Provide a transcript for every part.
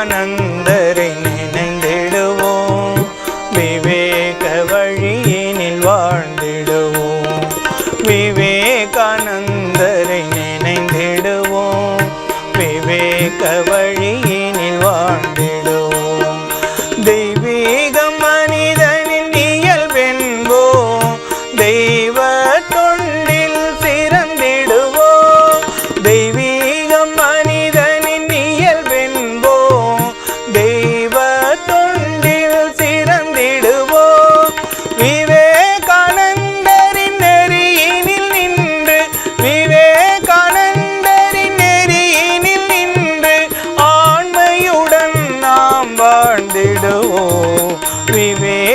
விவேகானந்தரை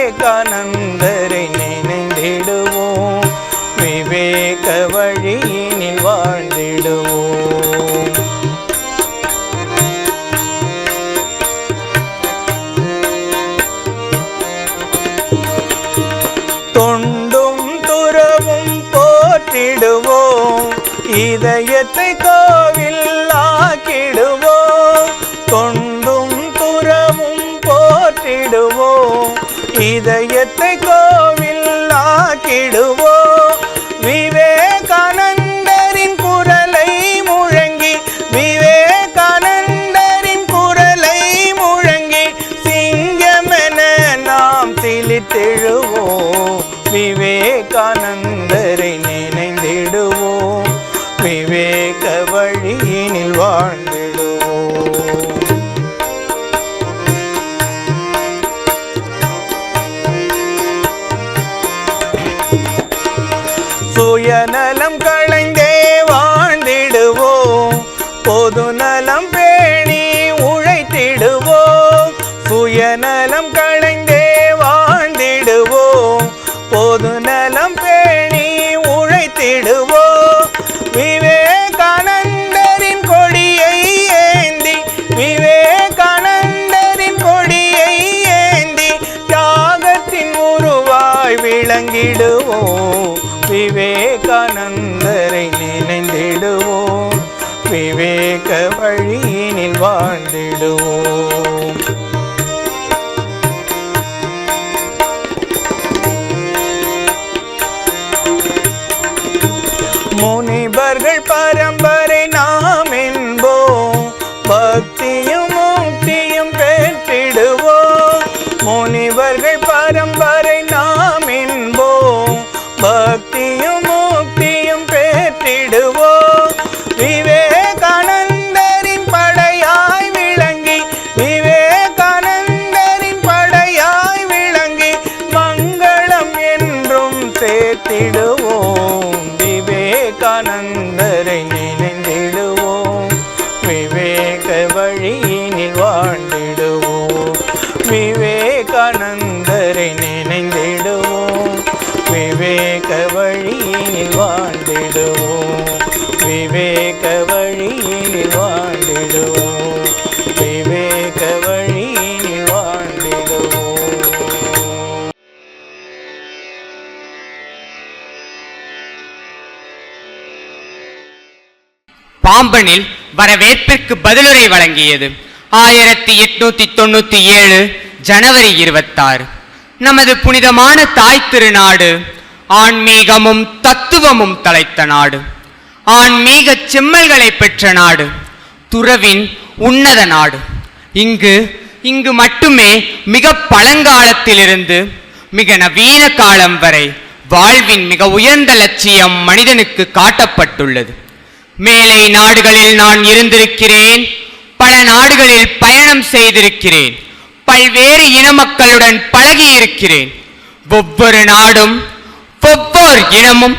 விவேகானந்தரை. பொது நலம் பேணி உழைத்திடுவோம். சுயன சேர்த்திடுவோம் பாம்பனில் வரவேற்பிற்கு பதிலுரை வழங்கியது. ஆயிரத்தி எட்நூத்தி தொண்ணூத்தி ஏழு ஜனவரி இருபத்தாறு. நமது புனிதமான தாய் திருநாடு ஆன்மீகமும் தத்துவமும் தலைத்த நாடு. ஆன்மீக செம்மல்களை பெற்ற நாடு. துறவின் உன்னத நாடு. இங்கு இங்கு மட்டுமே மிக பழங்காலத்திலிருந்து மிக நவீன காலம் வரை வாழ்வின் மிக உயர்ந்த லட்சியம் மனிதனுக்கு காட்டப்பட்டுள்ளது. மேலை நாடுகளில் நான் இருந்திருக்கிறேன். பல நாடுகளில் பயணம் செய்திருக்கிறேன். பல்வேறு இன மக்களுடன் பழகியிருக்கிறேன். ஒவ்வொரு நாடும் ஒவ்வொரு இனமும்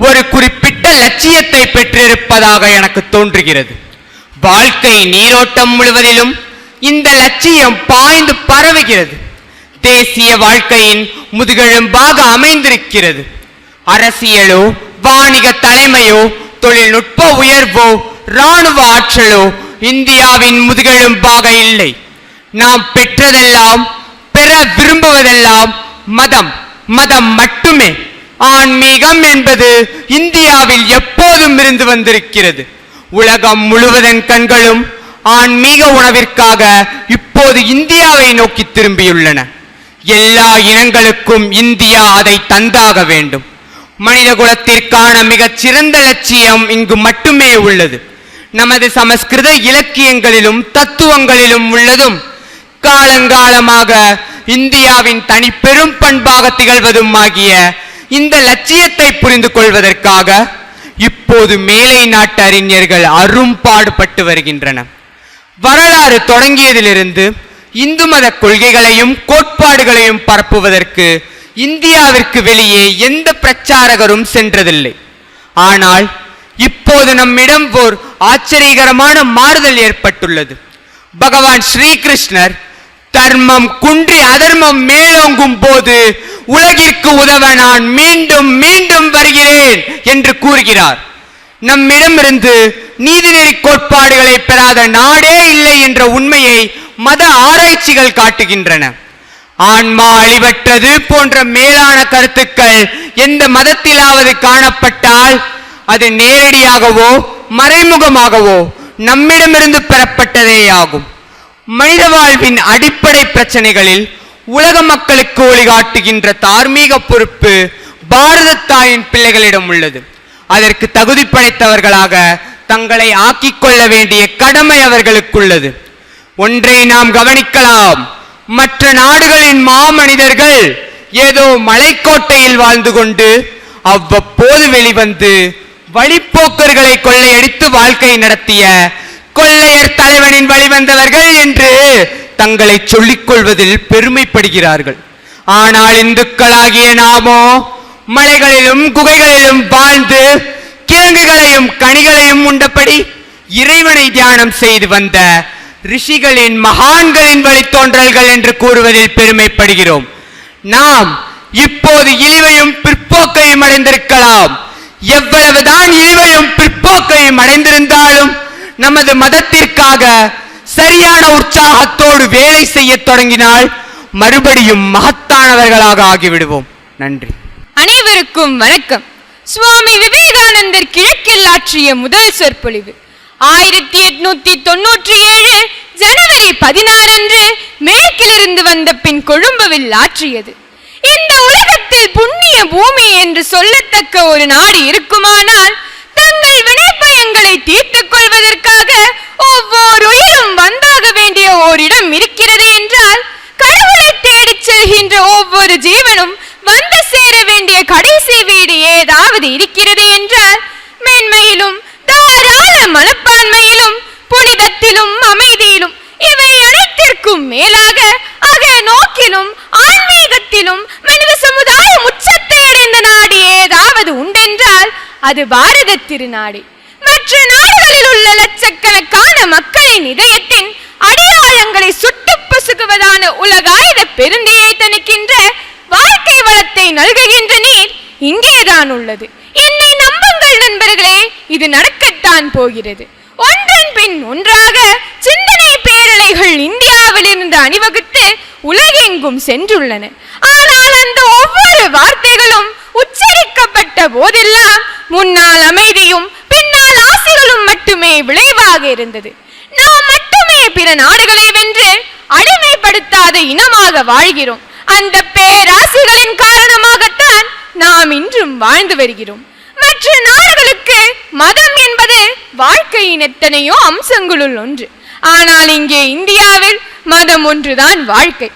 ஒரு குறிப்பிட்ட லட்சியத்தை பெற்றிருப்பதாக எனக்கு தோன்றுகிறது. வாழ்க்கை நீரோட்டம் முழுவதிலும் இந்த லட்சியம் பாய்ந்து பரவுகிறது. தேசிய வாழ்க்கையின் முதுகெலும்பாக அமைந்திருக்கிறது. அரசியலோ வாணிக தலைமையோ தொழில்நுட்ப உயர்வோ இராணுவ ஆற்றலோ இந்தியாவின் முதுகெலும்பாக இல்லை. நாம் பெற்றதெல்லாம் பெற விரும்புவதெல்லாம் மதம். மதம் மட்டுமே. ஆன்மீகம் என்பது இந்தியாவில் எப்போதும் இருந்து வந்திருக்கிறது. உலகம் முழுவதன் கண்களும் ஆன்மீக உணவிற்காக இப்போது இந்தியாவை நோக்கி திரும்பியுள்ளன. எல்லா இனங்களுக்கும் இந்தியா அதை தந்தாக வேண்டும். மனித குலத்திற்கான மிகச் சிறந்த லட்சியம் இங்கு மட்டுமே உள்ளது. நமது சமஸ்கிருத இலக்கியங்களிலும் தத்துவங்களிலும் உள்ளதும் காலங்காலமாக இந்தியாவின் தனி பெரும் பண்பாக திகழ்வதும் ஆகிய இந்த லட்சியத்தை புரிந்து கொள்வதற்காக இப்போது மேலை நாட்டு அறிஞர்கள் அரும்பாடுபட்டு வருகின்றனர். வரலாறு தொடங்கியதிலிருந்து இந்து மத கொள்கைகளையும் கோட்பாடுகளையும் பரப்புவதற்கு இந்தியாவிற்கு வெளியே எந்த பிரச்சாரகரும் சென்றதில்லை. ஆனால் இப்போது நம்மிடம் ஓர் ஆச்சரியகரமான மாறுதல் ஏற்பட்டுள்ளது. பகவான் ஸ்ரீகிருஷ்ணர் தர்மம் குன்றி அதர்மம் மேலோங்கும் போது உலகிற்கு உதவ நான் மீண்டும் மீண்டும் வருகிறேன் என்று கூறுகிறார். நம்மிடமிருந்து நீதிநெறி கோட்பாடுகளை பெறாத நாடே இல்லை என்ற உண்மையை மத ஆராய்ச்சிகள் காட்டுகின்றன. ஆன்மா அழிவற்றது போன்ற மேலான கருத்துக்கள் எந்த மதத்திலாவது காணப்பட்டால் அது நேரடியாகவோ மறைமுகமாகவோ நம்மிடமிருந்து பெறப்பட்டதே ஆகும். மனித வாழ்வின் அடிப்படை பிரச்சனைகளில் உலக மக்களுக்கு ஒளிகாட்டுகின்ற தார்மீக பொறுப்பு பாரத தாயின் பிள்ளைகளிடம் உள்ளது. அதற்கு தகுதி படைத்தவர்களாக தங்களை ஆக்கிக் கொள்ள வேண்டிய கடமை அவர்களுக்குள்ளது. ஒன்றை நாம் கவனிக்கலாம். மற்ற நாடுகளின் மாமனிதர்கள் ஏதோ மலைக்கோட்டையில் வாழ்ந்து கொண்டு அவ்வப்போது வெளிவந்து வழிப்போக்கர்களை கொள்ளையடித்து வாழ்க்கை நடத்திய கொள்ளையர் தலைவனின் வழிவந்தவர்கள் என்று தங்களை சொல்லிக் கொள்வதில் பெருமைப்படுகிறார்கள். ஆனால் இந்துக்களாகிய நாமோ மலைகளிலும் குகைகளிலும் வாழ்ந்து கிழங்குகளையும் கனிகளையும் உண்டபடி இறைவனை தியானம் செய்து வந்த ரிஷிகளின் மகான்களின் வழித்தோன்றல்கள் என்று கூறுவதில் பெருமைப்படுகிறோம். நாம் இப்போது இழிவையும் பிற்போக்கையும் அடைந்திருக்கலாம். எவ்வளவுதான் இழிவையும் பிற்போக்கையும் அடைந்திருந்தாலும் நமது மதத்திற்காக சரியான உற்சாகத்தோடு வேலை செய்யத் தொடங்கினால் மறுபடியும் மகத்தானவர்களாக ஆகிவிடுவோம். நன்றி. அனைவருக்கும் வணக்கம். சுவாமி விவேகானந்தர் கிழக்கில் ஆற்றிய முதல் சொற்பொழிவு. ஆயிரத்தி எட்நூத்தி தொன்னூற்றி ஏழு ஜனவரி பதினாறு அன்று மேற்கிலிருந்து வந்த பின் கொழும்புவில் ஆற்றியது. இந்த உலகத்தில் புண்ணிய பூமி என்று சொல்லத்தக்க ஒரு நாடு இருக்குமானால் தங்கள் வினைப்பயங்களை தீர்த்துக் கொள்வதற்காக ஒவ்வொரு உயிரும் வந்தாக வேண்டிய ஓரிடம் இருக்கிறது என்றால் கடவுளை தேடி செல்கின்ற ஒவ்வொரு ஜீவனும் வந்து சேர வேண்டிய கடைசி வீடு ஏதாவது இருக்கிறது என்றால் மேன்மையிலும் தாராள மனப்பான்மையிலும் புனிதத்திலும் அமைதியிலும் இவை அனைத்திற்கும் மேலாக அக நோக்கிலும் ஆன்மீகத்திலும் மனித சமுதாயம் உச்சத்தை அடைந்த நாடு ஏதாவது உண்டென்றால் அது பாரத திருநாடு. மற்ற நாடுகளில் உள்ள லட்சக்கணக்கான மக்களின் இதயத்தின் அடையாளங்களை சுட்டு பொசுகுவதான உலகாயுத பெருந்தையை தணிக்கின்ற வாழ்க்கை வளத்தை நல்குகின்ற நீர் இங்கேதான் உள்ளது. என்னை நம்புங்கள் நண்பர்களே இது நடக்கத்தான் போகிறது. ஒன்றன் பின் ஒன்றாக சிந்தனை பேரலைகள் இந்தியாவில் இருந்து அணிவகுத்து உலகெங்கும் சென்றுள்ளன. ஆனால் அந்த ஒவ்வொரு வார்த்தைகளும் உச்சரிக்கப்பட்ட போதெல்லாம் முன்னால் அமைதியும் பின்னால் ஆசைகளும் மட்டுமே விளைவாக இருந்தது. நாம் மட்டுமே பிற நாடுகளை வென்று அடிமைப்படுத்தாத இனமாக வாழ்கிறோம். அந்த பேராசைகளின் காரணமாக நாம் இன்றும் வாழ்ந்து வருகிறோம். மற்ற நாடுகளுக்கு மதம் என்பது வாழ்க்கையின் எத்தனையோ அம்சங்களுள் ஒன்று. ஆனால் இங்கே இந்தியாவில் மதம் ஒன்றுதான் வாழ்க்கை.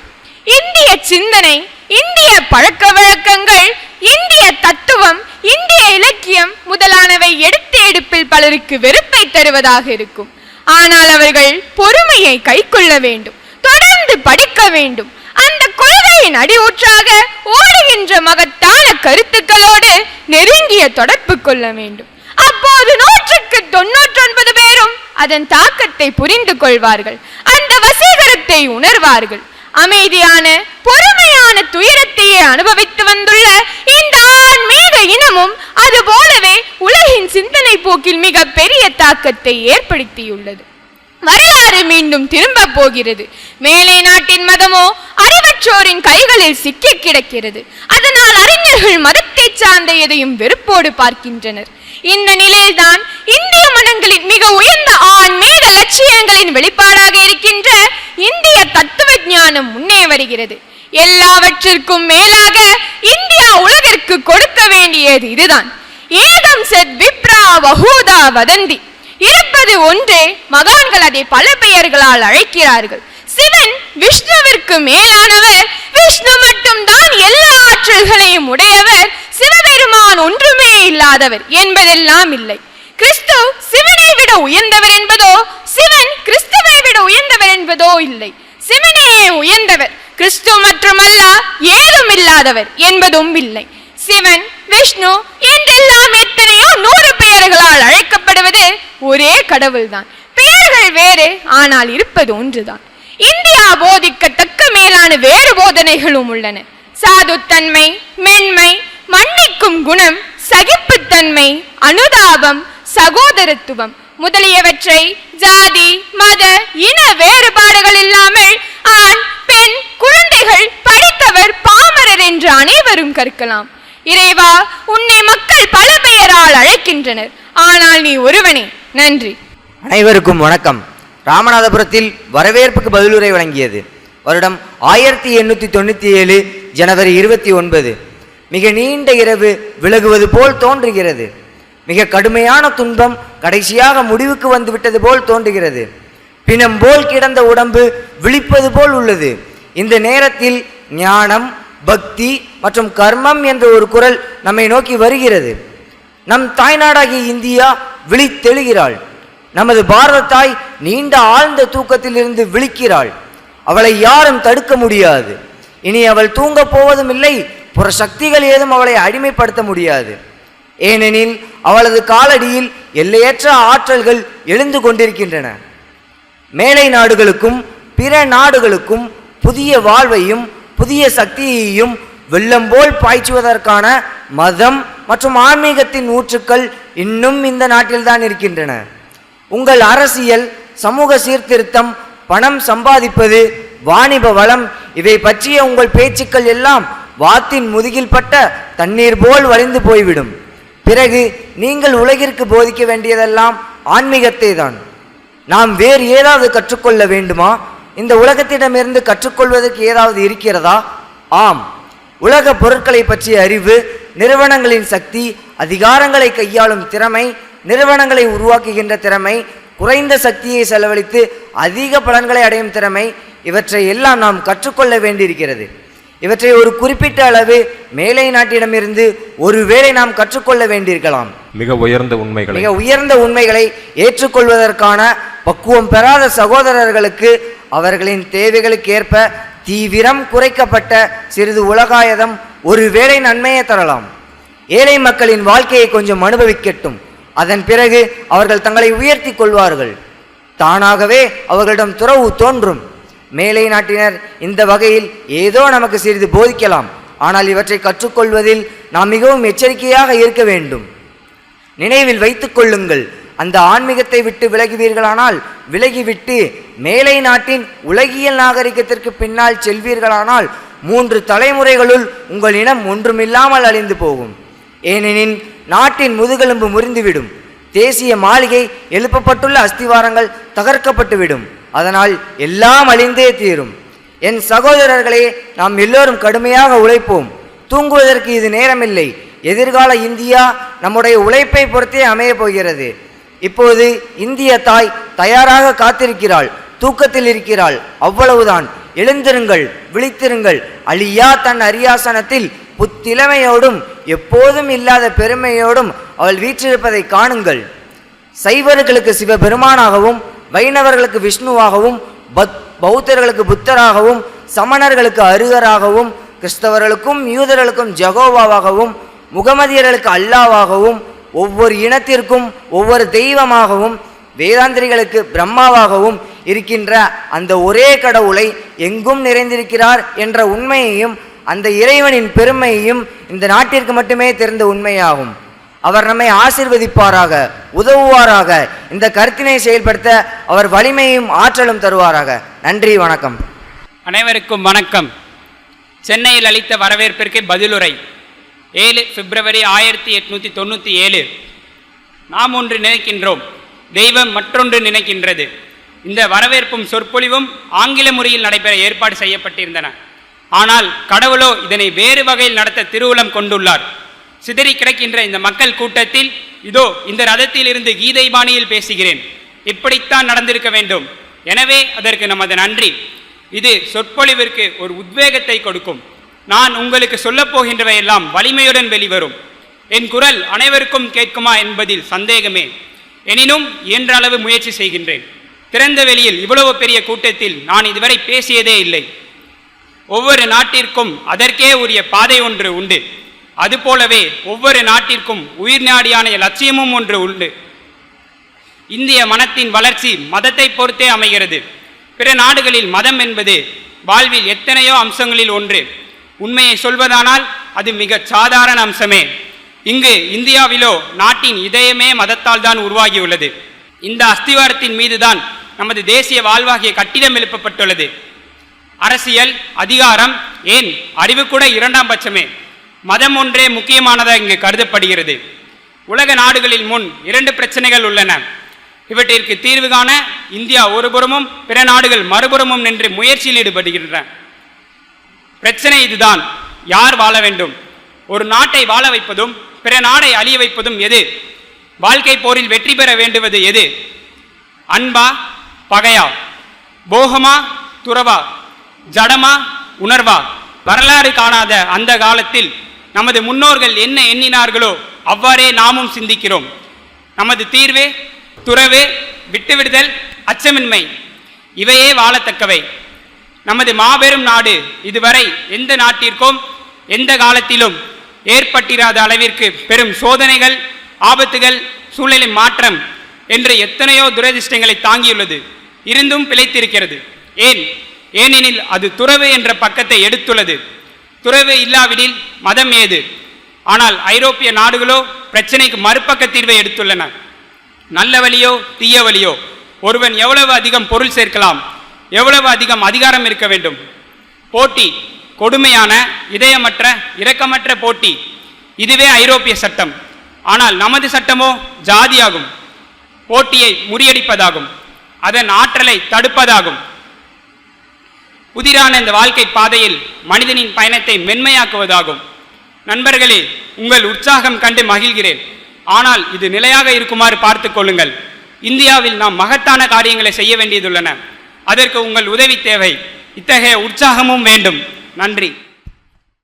இந்திய சிந்தனை இந்திய பழக்க வழக்கங்கள் இந்திய தத்துவம் இந்திய இலக்கியம் முதலானவை எடுத்த எடுப்பில் பலருக்கு வெறுப்பை தருவதாக இருக்கும். ஆனால் அவர்கள் பொறுமையை கைக்கொள்ள வேண்டும் தொடர்ந்து படிக்க வேண்டும். அந்த கொள்கையின் அடியூற்றாக ஓடுகின்ற மகத்தான கருத்துக்களோடு நெருங்கிய தொடர்பு கொள்ள வேண்டும். அப்போது நூற்றுக்கு தொன்னூற்றொன்பது பேரும் அதன் தாக்கத்தை புரிந்து கொள்வார்கள். அந்த வசீகரத்தை உணர்வார்கள். அமைதியான பொறுமையான துயரத்தையே அனுபவித்து வந்துள்ள இந்த ஆன்மீக இனமும் அது போலவே உலகின் சிந்தனை போக்கில் மிக பெரிய தாக்கத்தை ஏற்படுத்தியுள்ளது. வரலாறு மீண்டும் திரும்ப போகிறது. மேலை நாட்டின் மதமோ அறிவற்றோரின் கைகளில் சிக்கி கிடக்கிறது. அதனால் அறிஞர்கள் மதத்தை சார்ந்த எதையும் வெறுப்போடு பார்க்கின்றனர். இந்த நிலையில்தான் இந்திய மனங்களின் மிக உயர்ந்த ஆன்மீக லட்சியங்களின் வெளிப்பாடாக இருக்கின்ற இந்திய தத்துவ ஞானம் முன்னே வருகிறது. எல்லாவற்றிற்கும் மேலாக இந்தியா உலகிற்கு கொடுக்க வேண்டியது இதுதான். ஏகம் செத் விப்ரா வஹூதா வதந்தி. இருப்பது ஒன்றே மகான்கள் அதை பல பெயர்களால் அழைக்கிறார்கள். சிவன் விஷ்ணுவிற்கு மேலானவர். விஷ்ணு மட்டும்தான் எல்லா ஆற்றல்களையும் உடையவர். சிவபெருமான் ஒன்றுமே இல்லாதவர் என்பதெல்லாம் இல்லை. கிறிஸ்து சிவனை விட உயர்ந்தவர் என்பதோ சிவன் கிறிஸ்துவை விட உயர்ந்தவர் என்பதோ இல்லை. சிவனே உயர்ந்தவர். கிறிஸ்து மட்டுமல்ல ஏதும் இல்லாதவர் என்பதும் இல்லை. சிவன் விஷ்ணு என்றெல்லாம் எத்தனையோ நூறு பெயர்களால் அழைக்கப்படுவது ஒரே கடவுள்தான். பெயர்கள் வேறு ஆனால் இருப்பது ஒன்றுதான். இந்தியா போதிக்கத்தக்க மேலான வேறு போதனைகளும் உள்ளன. சாதுத்தன்மை மென்மை மன்னிக்கும் குணம் சகிப்புத்தன்மை அனுதாபம் சகோதரத்துவம் முதலியவற்றை ஜாதி மத இன வேறுபாடுகள் இல்லாமல் ஆண் பெண் குழந்தைகள் படித்தவர் பாமரர் என்று அனைவரும் கற்கலாம். இறைவா உன்னை மக்கள் பல பெயரால் அழைக்கின்றனர். ஆனால் நீ ஒருவனே. நன்றி. அனைவருக்கும் வணக்கம். ராமநாதபுரத்தில் வரவேற்புக்கு பதிலுரை வழங்கியது வருடம் ஆயிரத்தி எண்ணூற்றி தொண்ணூற்றி ஏழு ஜனவரி இருபத்தி ஒன்பது. மிக நீண்ட இரவு விலகுவது போல் தோன்றுகிறது. மிக கடுமையான துன்பம் கடைசியாக முடிவுக்கு வந்துவிட்டது போல் தோன்றுகிறது. பிணம் போல் கிடந்த உடம்பு விழிப்பது போல் உள்ளது. இந்த நேரத்தில் ஞானம் பக்தி மற்றும் கர்மம் என்ற ஒரு குரல் நம்மை நோக்கி வருகிறது. நம் தாய்நாடாகிய இந்தியா விழித்தெழுகிறாள். நமது பாரத தாய் நீண்ட ஆழ்ந்த தூக்கத்திலிருந்து விழிக்கிறாள். அவளை யாரும் தடுக்க முடியாது. இனி அவள் தூங்கப் போவதும் இல்லை புற சக்திகள் ஏதும் அவளை அடிமைப்படுத்த முடியாது. ஏனெனில் அவளது காலடியில் எல்லையற்ற ஆற்றல்கள் எழுந்து கொண்டிருக்கின்றன. மேலை நாடுகளுக்கும் பிற நாடுகளுக்கும் புதிய வாழ்வையும் புதிய சக்தியையும் வெள்ளம் போல் பாய்ச்சுவதற்கான மதம் மற்றும் ஆன்மீகத்தின் ஊற்றுக்கள் இன்னும் இந்த நாட்டில்தான் இருக்கின்றன. உங்கள் அரசியல் சமூக சீர்திருத்தம் பணம் சம்பாதிப்பது வாணிப வளம் இவை பற்றிய உங்கள் பேச்சுக்கள் எல்லாம் வாத்தின் முதுகில் பட்ட தண்ணீர் போல் வழிந்து போய்விடும். பிறகு நீங்கள் உலகிற்கு போதிக்க வேண்டியதெல்லாம் ஆன்மீகத்தை தான் நாம் வேறு ஏதாவது கற்றுக்கொள்ள வேண்டுமா? இந்த உலகத்திடமிருந்து கற்றுக்கொள்வதற்கு ஏதாவது இருக்கிறதா? ஆம். உலக பொருட்களை பற்றிய அறிவு நிறுவனங்களின் சக்தி அதிகாரங்களை கையாளும் திறமை நிறுவனங்களை உருவாக்குகின்ற திறமை குறைந்த சக்தியை செலவழித்து அதிக பலன்களை அடையும் திறமை இவற்றை எல்லாம் நாம் கற்றுக்கொள்ள வேண்டியிருக்கிறது. இவற்றை ஒரு குறிப்பிட்ட அளவு மேலை நாட்டிடமிருந்து ஒருவேளை நாம் கற்றுக்கொள்ள வேண்டியிருக்கலாம். மிக உயர்ந்த உண்மைகளை. மிக உயர்ந்த உண்மைகளை ஏற்றுக்கொள்வதற்கான பக்குவம் பெறாத சகோதரர்களுக்கு அவர்களின் தேவைகளுக்கு ஏற்ப தீவிரம் குறைக்கப்பட்ட சிறிது உலகாயதம் ஒருவேளை நன்மையை தரலாம். ஏழை மக்களின் வாழ்க்கையை கொஞ்சம் அனுபவிக்கட்டும். அதன் பிறகு அவர்கள் தங்களை உயர்த்தி கொள்வார்கள். தானாகவே அவர்களிடம் துறவு தோன்றும். மேலை நாட்டினர் இந்த வகையில் ஏதோ நமக்கு சிறிது போதிக்கலாம். ஆனால் இவற்றை கற்றுக்கொள்வதில் நாம் மிகவும் எச்சரிக்கையாக இருக்க வேண்டும். நினைவில் வைத்துக் கொள்ளுங்கள். அந்த ஆன்மீகத்தை விட்டு விலகுவீர்களானால் விலகிவிட்டு மேலை நாட்டின் உலகியல் நாகரிகத்திற்கு பின்னால் செல்வீர்களானால் மூன்று தலைமுறைகளுள் உங்கள் இனம் ஒன்றுமில்லாமல் அழிந்து போகும். ஏனெனில் நாட்டின் முதுகெலும்பு முறிந்துவிடும். தேசிய மாளிகை எழுப்பப்பட்டுள்ள அஸ்திவாரங்கள் தகர்க்கப்பட்டுவிடும். அதனால் எல்லாம் அழிந்தே தீரும். என் சகோதரர்களே நாம் எல்லோரும் கடுமையாக உழைப்போம். தூங்குவதற்கு இது நேரமில்லை. எதிர்கால இந்தியா நம்முடைய உழைப்பை பொறுத்தே அமையப் போகிறது. இப்போது இந்திய தாய் தயாராக காத்திருக்கிறாள் தூக்கத்தில் இருக்கிறாள். அவ்வளவுதான். எழுந்திருங்கள் விழித்திருங்கள். அழியா தன் அரியாசனத்தில் புத்திலமையோடும் எப்போதும் இல்லாத பெருமையோடும் அவள் வீற்றிருப்பதை காணுங்கள். சைவர்களுக்கு சிவபெருமானாகவும் வைணவர்களுக்கு விஷ்ணுவாகவும் பத் பௌத்தர்களுக்கு புத்தராகவும் சமணர்களுக்கு அருகராகவும் கிறிஸ்தவர்களுக்கும் யூதர்களுக்கும் ஜெகோவாவாகவும் முகமதியர்களுக்கு அல்லாவாகவும் ஒவ்வொரு இனத்திற்கும் ஒவ்வொரு தெய்வமாகவும் வேதாந்திரிகளுக்கு பிரம்மாவாகவும் இருக்கின்ற அந்த ஒரே கடவுளை எங்கும் நிறைந்திருக்கிறார் என்ற உண்மையையும் அந்த இறைவனின் பெருமையையும் இந்த நாட்டிற்கு மட்டுமே தெரிந்த உண்மையாகும். அவர் நம்மை ஆசிர்வதிப்பாராக உதவுவாராக இந்த கருத்தினை செயல்படுத்த அவர் வலிமையும் ஆற்றலும் தருவாராக. நன்றி வணக்கம். அனைவருக்கும் வணக்கம். சென்னையில் அளித்த வரவேற்பிற்கு பதிலுரை. ஏழு பிப்ரவரி ஆயிரத்தி எட்நூற்றி தொண்ணூற்றி ஏழு. நாம் ஒன்று நினைக்கின்றோம். தெய்வம் மற்றொன்று நினைக்கின்றது. இந்த வரவேற்பும் சொற்பொழிவும் ஆங்கில முறையில் நடைபெற ஏற்பாடு செய்யப்பட்டிருந்தன. ஆனால் கடவுளோ இதனை வேறு வகையில் நடத்த திருவுளம் கொண்டுள்ளார். சிதறி கிடக்கின்ற இந்த மக்கள் கூட்டத்தில் இதோ இந்த ரதத்தில் இருந்து கீதை பாணியில் பேசுகிறேன். இப்படித்தான் நடந்திருக்க வேண்டும். எனவே அதற்கு நமது நன்றி. இது சொற்பொழிவிற்கு ஒரு உத்வேகத்தை கொடுக்கும். நான் உங்களுக்கு சொல்லப் போகின்றவையெல்லாம் வலிமையுடன் வெளிவரும். என் குரல் அனைவருக்கும் கேட்குமா என்பதில் சந்தேகமே. எனினும் இயன்ற அளவு முயற்சி செய்கின்றேன். திறந்த வெளியில் இவ்வளவு பெரிய கூட்டத்தில் நான் இதுவரை பேசியதே இல்லை. ஒவ்வொரு நாட்டிற்கும் அதற்கே உரிய பாதை ஒன்று உண்டு. அதுபோலவே ஒவ்வொரு நாட்டிற்கும் உயிர் நாடியான லட்சியமும் ஒன்று உண்டு. இந்திய மனத்தின் வளர்ச்சி மதத்தை பொறுத்தே அமைகிறது. பிற நாடுகளில் மதம் என்பது வாழ்வில் எத்தனையோ அம்சங்களில் ஒன்று. உண்மையை சொல்வதானால் அது மிக சாதாரண அம்சமே. இங்கு இந்தியாவிலோ நாட்டின் இதயமே மதத்தால் தான் உருவாகியுள்ளது. இந்த அஸ்திவாரத்தின் மீதுதான் நமது தேசிய வாழ்வாகிய கட்டிடம் எழுப்பப்பட்டுள்ளது. அரசியல் அதிகாரம் ஏன்? அறிவு கூட இரண்டாம் பட்சமே. மதம் ஒன்றே முக்கியமானதாக இங்கு கருதப்படுகிறது. உலக நாடுகளில் முன் இரண்டு பிரச்சனைகள் உள்ளன. இவற்றிற்கு தீர்வு காண இந்தியா ஒருபுறமும் பிற நாடுகள் மறுபுறமும் நின்று முயற்சியில் ஈடுபடுகின்றன. பிரச்சனை இதுதான். யார் வாழ வேண்டும்? ஒரு நாட்டை வாழ வைப்பதும் பிற நாடை அழிய வைப்பதும் எது? வாழ்க்கை போரில் வெற்றி பெற வேண்டுவது எது? அன்பா பகையா? போகமா துறவா? ஜடமா உணர்வா? வரலாறு காணாத அந்த காலத்தில் நமது முன்னோர்கள் என்ன எண்ணினார்களோ அவ்வாறே நாமும் சிந்திக்கிறோம். நமது தீர்வு துறவு விட்டுவிடுதல் அச்சமின்மை. இவையே வாழத்தக்கவை. நமது மாபெரும் நாடு இதுவரை எந்த நாட்டிற்கும் எந்த காலத்திலும் ஏற்பட்டிராத அளவிற்கு பெரும் சோதனைகள் ஆபத்துகள் சூழ்நிலை மாற்றம் என்று எத்தனையோ துரதிர்ஷ்டங்களை தாங்கியுள்ளது இருந்தும் பிழைத்திருக்கிறது. ஏன்? ஏனெனில் அது துறவு என்ற பக்கத்தை எடுத்துள்ளது. துறவு இல்லாவிடில் மதம் ஏது? ஆனால் ஐரோப்பிய நாடுகளோ பிரச்சனைக்கு மறுபக்க தீர்வை எடுத்துள்ளன. நல்ல வழியோ தீய வழியோ ஒருவன் எவ்வளவு அதிகம் பொருள் சேர்க்கலாம் எவ்வளவு அதிகம் அதிகாரம் இருக்க வேண்டும்? போட்டி கொடுமையான இதயமற்ற இரக்கமற்ற போட்டி. இதுவே ஐரோப்பிய சட்டம். ஆனால் நமது சட்டமோ ஜாதியாகும். போட்டியை முறியடிப்பதாகும். அதன் ஆற்றலை தடுப்பதாகும். புதிரான இந்த வாழ்க்கை பாதையில் மனிதனின் பயணத்தை மென்மையாக்குவதாகும். நண்பர்களே உங்கள் உற்சாகம் கண்டு மகிழ்கிறேன். ஆனால் இது நிலையாக இருக்குமாறு பார்த்து கொள்ளுங்கள். இந்தியாவில் நாம் மகத்தான காரியங்களை செய்ய வேண்டியதுள்ளன. அதற்கு உங்கள் உதவி தேவை. இத்தகைய உற்சாகமும் வேண்டும். நன்றி.